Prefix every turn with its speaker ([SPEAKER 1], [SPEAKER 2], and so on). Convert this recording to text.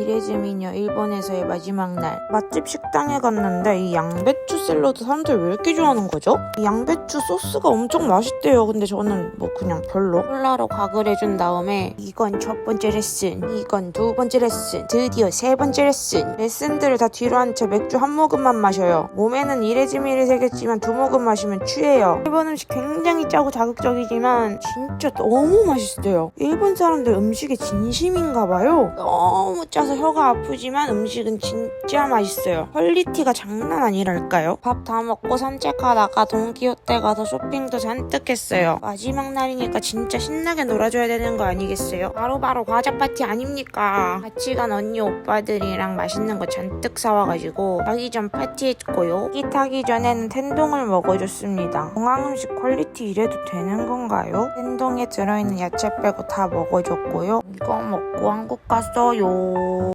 [SPEAKER 1] 이레즈 미녀 일본에서의 마지막 날. 맛집 식당에 갔는데 이 양배추 샐러드 사람들 왜 이렇게 좋아하는 거죠? 이 양배추 소스가 엄청 맛있대요. 근데 저는 뭐 그냥 별로. 콜라로 각을 해준 다음에 이건 첫 번째 레슨 이건 두 번째 레슨 드디어 세 번째 레슨. 레슨들을 다 뒤로 한 채 맥주 한 모금만 마셔요. 몸에는 이레즈미를 새겼지만 두 모금 마시면 취해요. 일본 음식 굉장히 짜고 자극적이지만 진짜 너무 맛있어요. 일본 사람들 음식에 진심인가 봐요. 너무 짜서 혀가 아프지만 음식은 진짜 맛있어요. 퀄리티가 장난 아니랄까요? 밥 다 먹고 산책하다가 돈키호테 가서 쇼핑도 잔뜩 했어요. 마지막 날이니까 진짜 신나게 놀아줘야 되는 거 아니겠어요? 바로 바로 과자 파티 아닙니까? 같이 간 언니 오빠들이랑 맛있는 거 잔뜩 사와가지고 가기 전 파티했고요. 기 타기 전에는 텐동을 먹어줬습니다. 공항 음식 퀄리티 이래도 되는 건가요? 텐동에 들어있는 야채 빼고 다 먹어줬고요. 이거 먹고 한국 갔어요